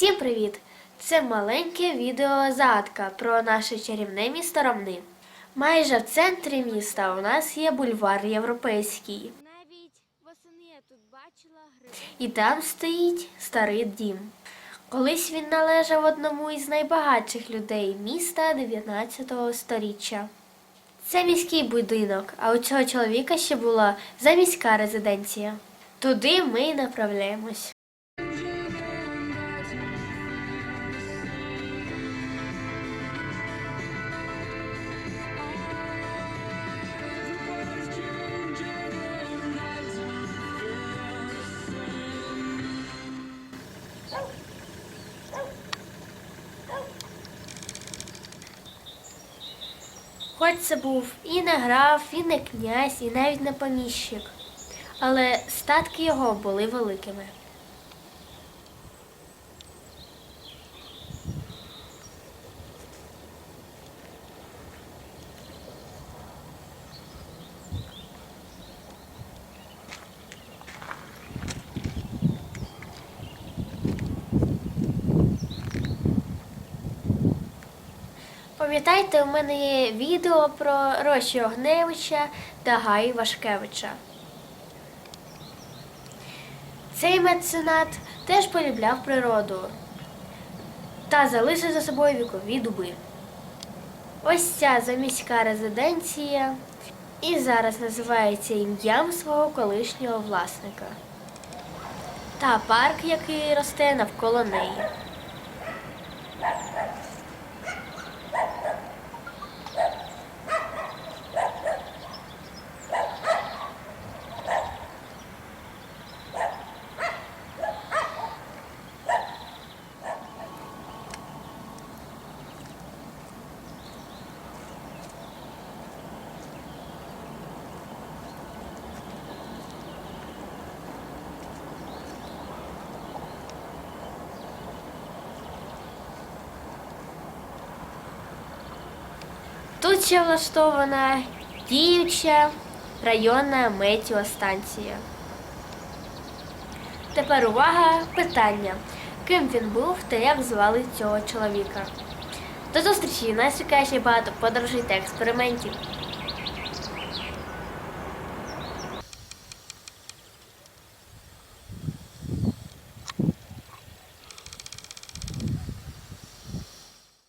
Всім привіт! Це маленьке відео загадка про наше чарівне місто Ромни. Майже в центрі міста у нас є бульвар європейський, і там стоїть старий дім. Колись він належав одному із найбагатших людей міста 19 століття. Це міський будинок, а у цього чоловіка ще була заміська резиденція. Туди ми й направляємось. Хоч це був і не граф, і не князь, і навіть не поміщик. Але статки його були великими. Пам'ятаєте, у мене є відео про Рощі Огневича та Гай Вашкевича. Цей меценат теж полюбляв природу та залишив за собою вікові дуби. Ось ця заміська резиденція і зараз називається ім'ям свого колишнього власника. Та парк, який росте навколо неї. Тут влаштована діюча районна метеостанція. Тепер увага, питання. Ким він був та як звали цього чоловіка? До зустрічі! Нас чекає багато подорожей та експериментів.